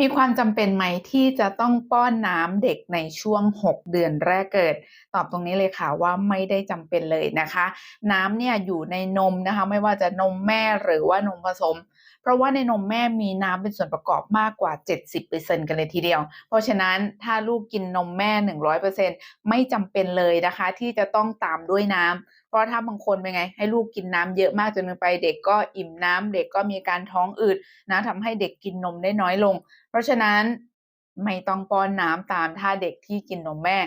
มีความจำเป็นไหมที่จะต้องป้อนน้ำเด็กในช่วง 6 เดือนแรกเกิด ตอบตรงนี้เลยค่ะว่าไม่ได้จำเป็นเลยนะคะ น้ำเนี่ยอยู่ในนมนะคะ ไม่ว่าจะนมแม่หรือว่านมผสม เพราะว่าในนมแม่มีน้ำเป็นส่วนประกอบมากกว่า 70%กันเลยทีเดียว เพราะฉะนั้นถ้าลูกกินนมแม่ 100%ไม่จำเป็นเลยนะคะ ที่จะต้องตามด้วยน้ำ เพราะถ้าบางคนเป็นไง ให้ลูกกินน้ำเยอะมากจนไปเด็กก็อิ่มน้ำเด็กก็มีการท้องอืดนะทำให้เด็กกินนมได้น้อยลง เพราะฉะนั้นไม่ต้องป้อนน้ำตามถ้าเด็กที่กินนมแม่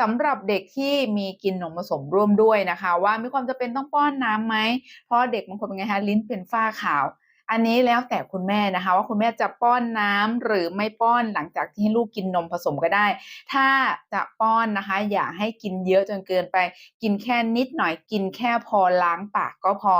สำหรับเด็กที่มีกินนมผสมร่วมด้วยนะคะ ว่ามีความจำเป็นต้องป้อนน้ำไหมเพราะเด็กบางคนเป็นไงฮะลิ้นเป็นฝ้าขาว อันนี้แล้วแต่คุณแม่นะคะ ว่าคุณแม่จะป้อนน้ำหรือไม่ป้อนหลังจากที่ให้ลูกกินนมผสมก็ได้ ถ้าจะป้อนนะคะ อย่าให้กินเยอะจนเกินไป กินแค่นิดหน่อยกินแค่พอล้างปากก็พอ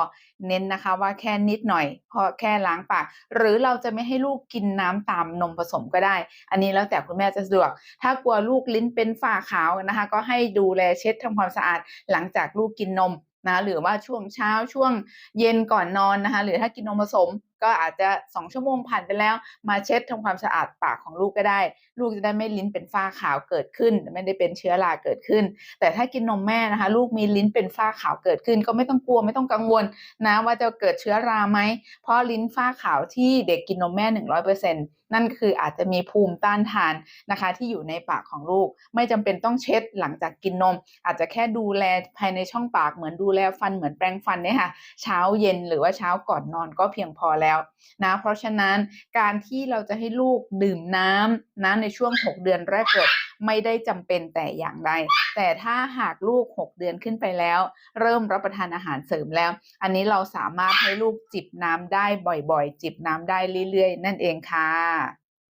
เน้นนะคะว่าแค่นิดหน่อย พอแค่ล้างปาก หรือเราจะไม่ให้ลูกกินน้ำตามนมผสมก็ได้ อันนี้แล้วแต่คุณแม่จะสะดวก ถ้ากลัวลูกลิ้นเป็นฝ้าขาวนะคะ ก็ให้ดูแลเช็ดทำความสะอาดหลังจากลูกกินนม นะหรือว่าช่วงเช้าช่วงเย็นก่อนนอนนะคะหรือถ้ากินนมผสม ก็อาจจะ 2 ชั่วโมงผ่านไปแล้ว มาเช็ดทำความสะอาดปากของลูกก็ได้ ลูกจะได้ไม่ลิ้นเป็นฝ้าขาวเกิดขึ้น ไม่ได้เป็นเชื้อราเกิดขึ้น แต่ถ้ากินนมแม่นะคะ ลูกมีลิ้นเป็นฝ้าขาวเกิดขึ้น ก็ไม่ต้องกลัวไม่ต้องกังวลนะว่าจะเกิดเชื้อราไหมเพราะลิ้นฝ้าขาวที่เด็กกินนมแม่ 100%นั่นคืออาจจะมีภูมิต้านทานนะคะ ที่อยู่ในปากของลูก ไม่จำเป็นต้องเช็ดหลังจากกินนม อาจจะแค่ดูแลภายในช่องปากเหมือนดูแลฟันเหมือนแปรงฟันเนี่ยค่ะ เช้าเย็นหรือว่าเช้าก่อนนอนก็เพียงพอแล้วนะเพราะฉะนั้นการที่เราจะให้ลูกดื่มน้ำนะในช่วง 6 เดือนแรกเกิดไม่ได้จำเป็นแต่อย่างใด แต่ถ้าหากลูก 6 เดือนขึ้นไปแล้ว เริ่มรับประทานอาหารเสริมแล้ว อันนี้เราสามารถให้ลูกจิบน้ำได้บ่อยๆ จิบน้ำได้เรื่อยๆ นั่นเองค่ะ